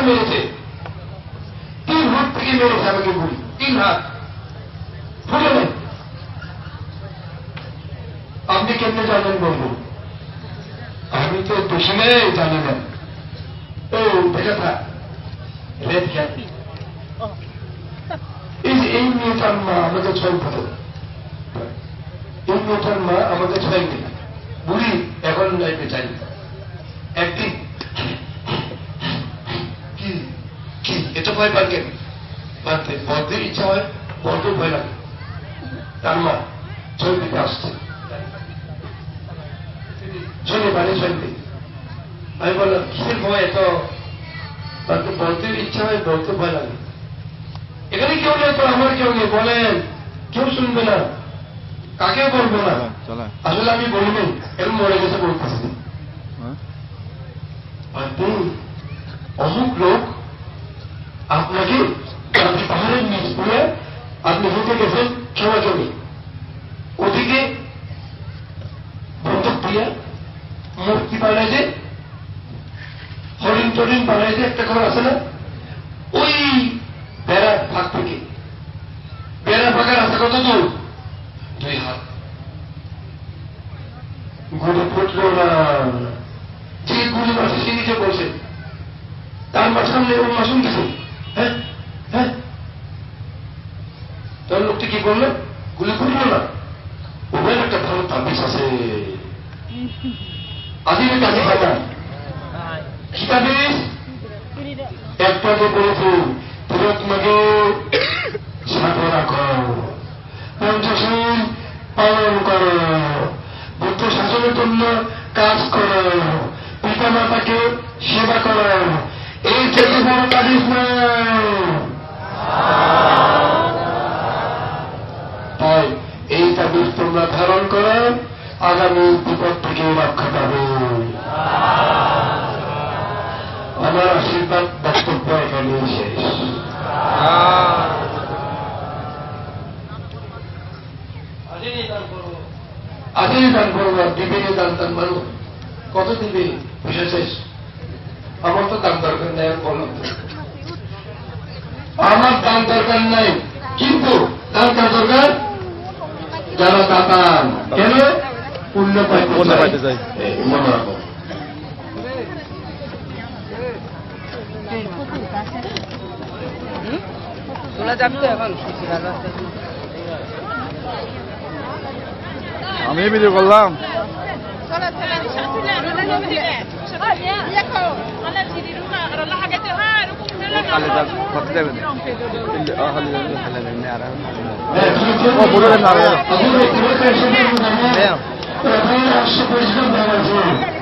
হাত মেরেছে। তিন হাত থেকে মেরেছে আমাকে গুলি। তিন হাত। ফুলে নেই আপনি কেমনে জানেন বলব আমি তো দোষী নেই, জানি না। ও, দেখা থাক। রেড ক্যাপ এই মেয়েটার মা আমাকে ছয় ফটো এই মেয়েটার মা আমাকে ছয় দিন বুড়ি, এখন লাইফে চাই একদিন কি কি এত ভয় পান কেন বড়দের ইচ্ছা হয় বড়দের ভয় লাগে। তার মা দিতে আসছে। চলে বাড়ি চলবে আমি বললাম কিসের ভয় এত? তাকে বলতে ইচ্ছা হয় বলতে ভয় লাগে। এখানে কেউ নেই তো আমার কেউ নেই বলেন। কেউ শুনবে না। কাকেও বলব না। আসলে আমি বলিনি এরকম মরে গেছে বলতেছি। হ্যাঁ। অমুক লোক আপনাকে আপনি পাহাড়ের নিচ করে আপনি হেঁটে গেছেন ক্ষমা জমি। ওদিকে বন্দুক দিয়ে মূর্তি বানাইছে, হরিণ টরিণ বানাইছে, একটা ঘর আছে না? ওই বেড়ার ভাগ থেকে। বেড়া ফাঁকা রাস্তা কত দূর? দুই হাত। গুলি ফুটলো না। যে গুলি মাসে সে নিচে বসে তার মাঝখানে ওর মাসুম হ্যাঁ হ্যাঁ? তার লোকটি কি করল? গুলি ফুটলো না ওদের একটা ভালো তাবিজ আছে। কি একটা যে রাখো পঞ্চশীল পালন করো। বুদ্ধ শাসনের জন্য কাজ করো। পিতা মাতাকে সেবা করো। এই বড় নয়। আগামী বিপদ থেকে রক্ষা পাবে। আমার আশীর্বাদ বক্তব্য এখানে শেষ। আজই দান করব, দিবে দান দান মানো। কত দিবে? পয়সা শেষ। আমার তো দান দরকার নাই বললাম আমার দান দরকার নাই, কিন্তু দান কার দরকার? যারা দাতান কেন? পুণ্য পাইতে মনে এখন আমি ভিডিও করলাম আর ও বলে দেন না, আরে। প্রধান রাষ্ট্র পরিষ্কার